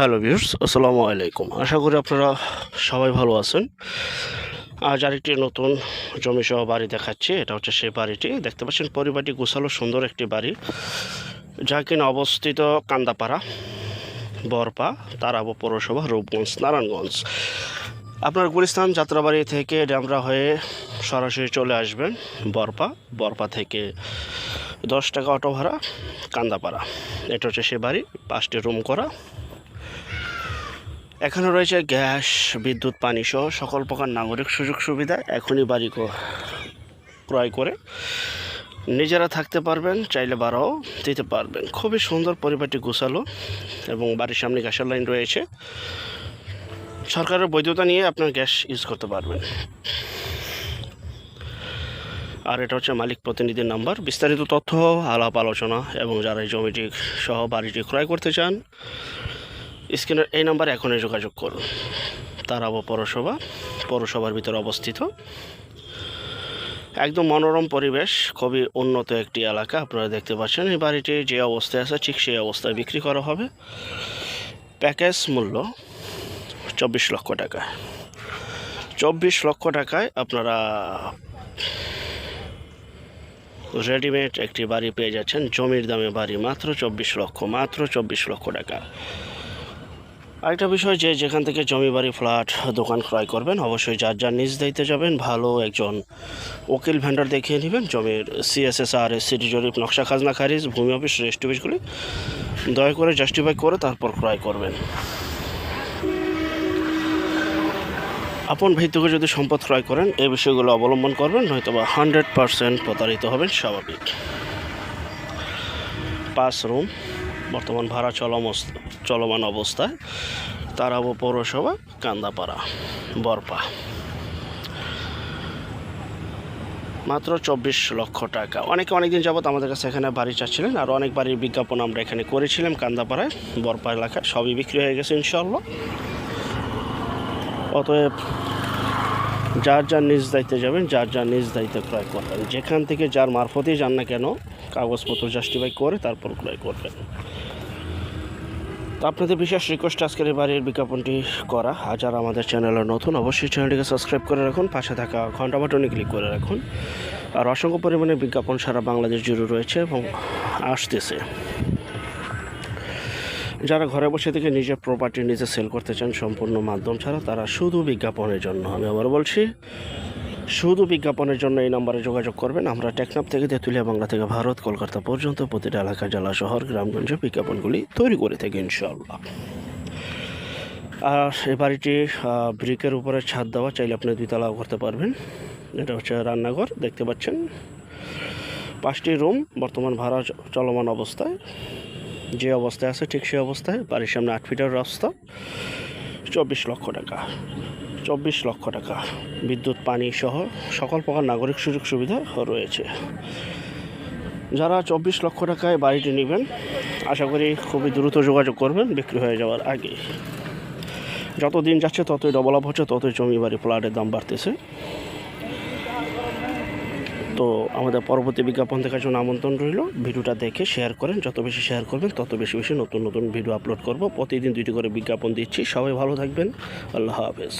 Hello viewers আসসালামু আলাইকুম। আশা করি আপনারা সবাই ভালো আছেন। আজ আরেকটি নতুন জমি সহ বাড়ি দেখাচ্ছি। এটা হচ্ছে সেই বাড়িটি। দেখতে পাচ্ছেন, পরিবারটি গোছালো, সুন্দর একটি বাড়ি। যা কিনা অবস্থিত কান্দাপাড়া, বরপা, তারাবো পৌরসভা, রূপগঞ্জ, নারায়ণগঞ্জ। আপনার গুলিস্তান যাত্রাবাড়ি থেকে ড্যামরা হয়ে সরাসরি চলে আসবেন বরপা। বরপা থেকে দশ টাকা অটো ভাড়া, কান্দাপাড়া। এটা হচ্ছে সে বাড়ি, পাঁচটি রুম করা। এখানে রয়েছে গ্যাস, বিদ্যুৎ, পানি সহ সকল প্রকার নাগরিক সুযোগ সুবিধা এখনই বাড়ি ক্রয় করে। নিজেরা থাকতে পারবেন, চাইলে বাড়াও, দিতে পারবেন। খুবই সুন্দর পরিবারটি গোছালো এবং বাড়ির সামনে গ্যাসের লাইন রয়েছে। সরকারের বৈধতা নিয়ে আপনার গ্যাস ইউজ করতে পারবেন। আর এটা হচ্ছে মালিক প্রতিনিধির নাম্বার। বিস্তারিত তথ্য, আলাপ, আলোচনা এবং যারা এই জমিটি সহ বাড়িটি ক্রয় করতে চান স্ক্রিনের এই নাম্বারে এখনই যোগাযোগ করুন। তারাবো পৌরসভা, পৌরসভার ভিতরে অবস্থিত। একদম মনোরম পরিবেশ, খুবই উন্নত একটি এলাকা। আপনারা দেখতে পাচ্ছেন, এই বাড়িটি যে অবস্থায় আছে, ঠিক সেই অবস্থায় বিক্রি করা হবে। প্যাকেজ মূল্য চব্বিশ লক্ষ টাকা। চব্বিশ লক্ষ টাকায় আপনারা রেডিমেড একটি বাড়ি পেয়ে যাচ্ছেন। জমির দামে বাড়ি মাত্র চব্বিশ লক্ষ, মাত্র চব্বিশ লক্ষ টাকা। আরেকটা বিষয় যে যেখান থেকে জমি বাড়ি, ফ্ল্যাট, দোকান ক্রয় করবেন, অবশ্যই যার যার নিজ দায়িত্বে যাবেন, ভালো একজন উকিল ভেন্ডার দেখিয়ে নেবেন। জমির সিএসএসআর সিটি জরিপ, নকশা, খাজনা, খারিজ, ভূমি অফিস রেস্ট অফিসগুলি দয়া করে জাস্টিফাই করে তারপর ক্রয় করবেন। আপন ভিত্তিকে যদি সম্পদ ক্রয় করেন এই বিষয়গুলো অবলম্বন করবেন নয়তো বা হান্ড্রেড পারসেন্ট প্রতারিত হবেন, স্বাভাবিক। পাঁচ রুম। বর্তমান ভাড়া চলম চলমান অবস্থায় তারাবো পৌরসভা, কান্দাপাড়া, বরপা। মাত্র চব্বিশ লক্ষ টাকা। অনেকে অনেকদিন যাবত আমাদের কাছে এখানে বাড়ি চাচ্ছিলেন, আর অনেক বাড়ির বিজ্ঞাপন আমরা এখানে করেছিলাম কান্দাপাড়ায়, বরপা এলাকায়। সবই বিক্রি হয়ে গেছে ইনশাল্লাহ অতএব যার যার নিজ দায়িত্বে যাবেন, যার যার নিজ দায়িত্বে ক্রয় করবেন। যেখান থেকে যার মারফতেই যান না কেন, কাগজপত্র জাস্টিফাই করে, তারপর ক্রয় করবেন। তো আপনাদের বিশেষ রিকোয়েস্ট আজকের বাড়ির বিজ্ঞাপনটি করা। আর যারা আমাদের চ্যানেলে নতুন, অবশ্যই চ্যানেলটিকে সাবস্ক্রাইব করে রাখুন, পাশে থাকা ঘণ্টা বাটনে ক্লিক করে রাখুন। আর অসংখ্য পরিমাণে বিজ্ঞাপন সারা বাংলাদেশ জুড়ে রয়েছে এবং আসতেছে। যারা ঘরে বসে থেকে নিজের প্রপার্টি নিজে সেল করতে চান, সম্পূর্ণ মাধ্যম ছাড়া তারা শুধু বিজ্ঞাপনের জন্য। আমি আবার বলছি, শুধু বিজ্ঞাপনের জন্য এই নম্বরে যোগাযোগ করবেন। আমরা টেকনাফ থেকে তেঁতুলিয়া বাংলা থেকে ভারত, কলকাতা পর্যন্ত প্রতিটা এলাকা, জেলা, শহর, গ্রামগঞ্জে বিজ্ঞাপনগুলি তৈরি করে থাকি ইনশাল্লাহ আর এই বাড়িটি ব্রিকের উপরে ছাদ দেওয়া, চাইলে আপনি দুইতলাও করতে পারবেন। এটা হচ্ছে রান্নাঘর, দেখতে পাচ্ছেন। পাঁচটি রুম, বর্তমান ভাড়া চলমান অবস্থায়। যে অবস্থায় আছে, ঠিক সেই অবস্থায় বাড়ির সামনে আট ফিটের রাস্তা, চব্বিশ লক্ষ টাকা, চব্বিশ লক্ষ টাকা। বিদ্যুৎ, পানি সহ সকল প্রকার নাগরিক সুযোগ সুবিধা রয়েছে। যারা চব্বিশ লক্ষ টাকায় বাড়িটি নেবেন, আশা করি খুবই দ্রুত যোগাযোগ করবেন বিক্রি হয়ে যাওয়ার আগে যত দিন যাচ্ছে, ততই ডবল আপ হচ্ছে, ততই জমি বাড়ি ফ্ল্যাটের দাম বাড়তেছে। তো আমাদের পরবর্তী বিজ্ঞাপন দেখার জন্য আমন্ত্রণ রইল। ভিডিওটা দেখে শেয়ার করেন। যত বেশি শেয়ার করবেন, তত বেশি বেশি নতুন নতুন ভিডিও আপলোড করব। প্রতিদিন দুইটি করে বিজ্ঞাপন দিচ্ছি। সবাই ভালো থাকবেন। আল্লাহ হাফেজ।